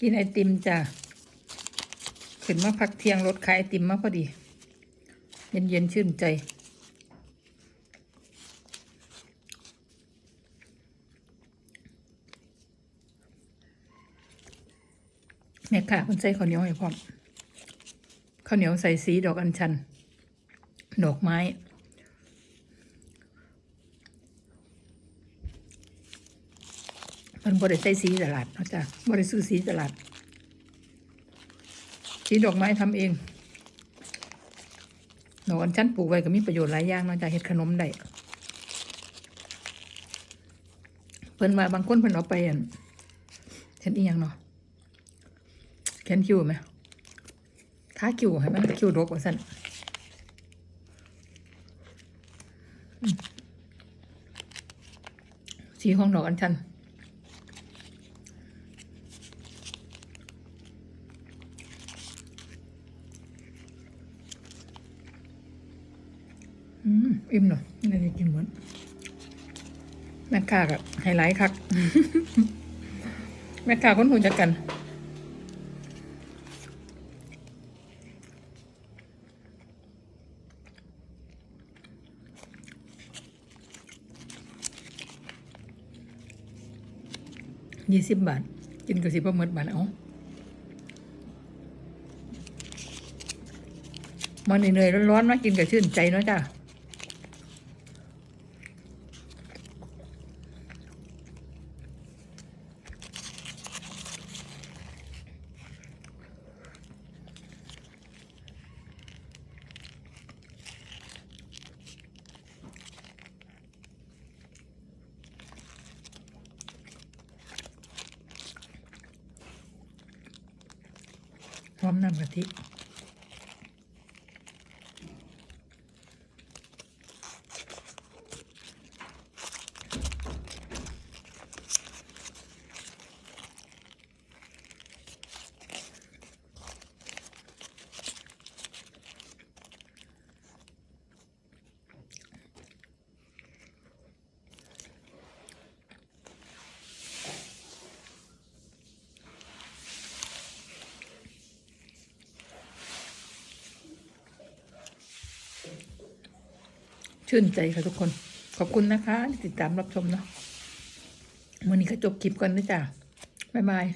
กินไอติมจ้ะขึ้นมาพักเที่ยงรถขายไอติมมาพอดี เย็นเย็นชื่นใจ เนี่ยค่ะคุณใส่ข้าวเหนียวให้พร้อมข้าวเหนียวใส่สีดอกอัญชัน ดอกไม้ มันบริใส่สีตลาดนะจ้ะบริซื้อสีตลาด สีดอกไม้ทำเองดอกอัญชันปลูกไว้ก็มีประโยชน์หลายอย่างนะจ้ะเฮ็ดขนมได้เพิ่นมาบางคนเพิ่นเอาไปอั่นเห็นอีหยังเนาะแขนคิวไหมท้าคิวให้มันคิวดกว่าสั่นสีของดอกอัญชัน อืมอิ่มเนาะนี่ได้กินหมดแม่ค้ากับไฮไลท์คักแม่ค้าคนหูจักกัน ยี่สิบบาท กินกับสิบประเมิดบาทเอามันเหนื่อยๆร้อนๆมากินกับชื่นใจเนาะจ้า พร้อมน้ำกะทิ ชื่นใจค่ะทุกคน ขอบคุณนะคะที่ติดตามรับชมเนาะวันนี้ก็จบคลิปกันนะจ๊ะบ๊ายบาย